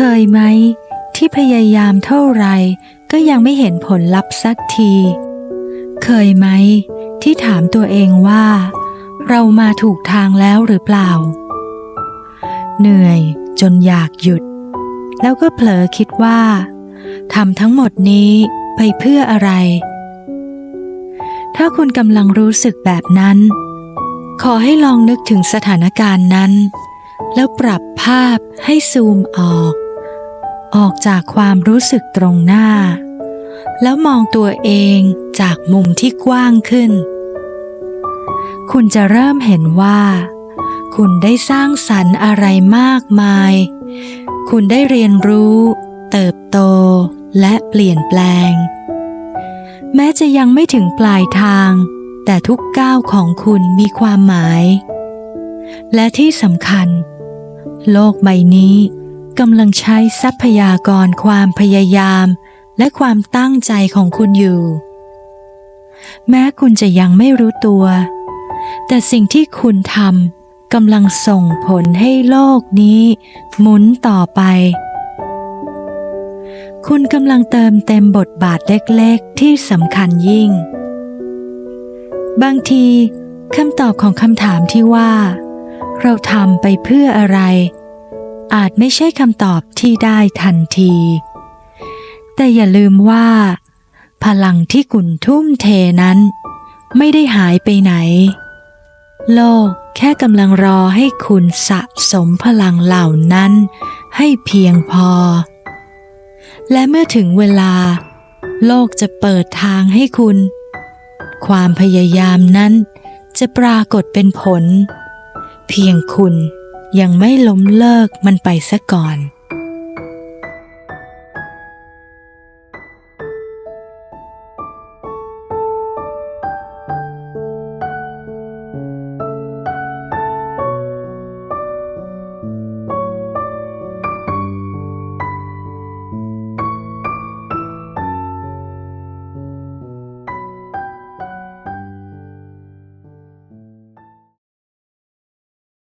เคยไหม ที่พยายามเท่าไร ก็ยังไม่เห็นผลลัพธ์สักที เคยไหม ที่ถามตัวเองว่า เรามาถูกทางแล้วหรือเปล่า เหนื่อยจนอยากหยุด แล้วก็เผลอคิดว่าทำทั้งหมดนี้ไปเพื่ออะไร ถ้าคุณกำลังรู้สึกแบบนั้น ขอให้ลองนึกถึงสถานการณ์นั้น แล้วปรับภาพให้ซูมออก ออกจากความรู้สึกตรงหน้า แล้วมองตัวเองจากมุมที่กว้างขึ้น คุณจะเริ่มเห็นว่า คุณได้สร้างสรรค์อะไรมากมาย คุณได้เรียนรู้ เติบโตและเปลี่ยนแปลง แม้จะยังไม่ถึงปลายทาง แต่ทุกก้าวของคุณมีความหมาย และที่สำคัญ โลกใบนี้ กำลังใช้ทรัพยากรความพยายาม และความตั้งใจของคุณอยู่ แม้คุณจะยังไม่รู้ตัว แต่สิ่งที่คุณทำกำลังส่งผลให้โลกนี้ หมุนต่อไป คุณกำลังเติมเต็มบทบาทเล็กๆ ที่สำคัญยิ่ง บางทีคำตอบของคำถามที่ว่า เราทำไปเพื่ออะไร อาจไม่ใช่คำตอบที่ได้ทันที แต่อย่าลืมว่า พลังที่คุณทุ่มเทนั้น ไม่ได้หายไปไหน โลกแค่กำลังรอให้คุณสะสมพลังเหล่านั้น ให้เพียงพอ และเมื่อถึงเวลา โลกจะเปิดทางให้คุณ ความพยายามนั้นจะปรากฏเป็นผล เพียงคุณ ยังไม่ล้มเลิกมันไปซะก่อน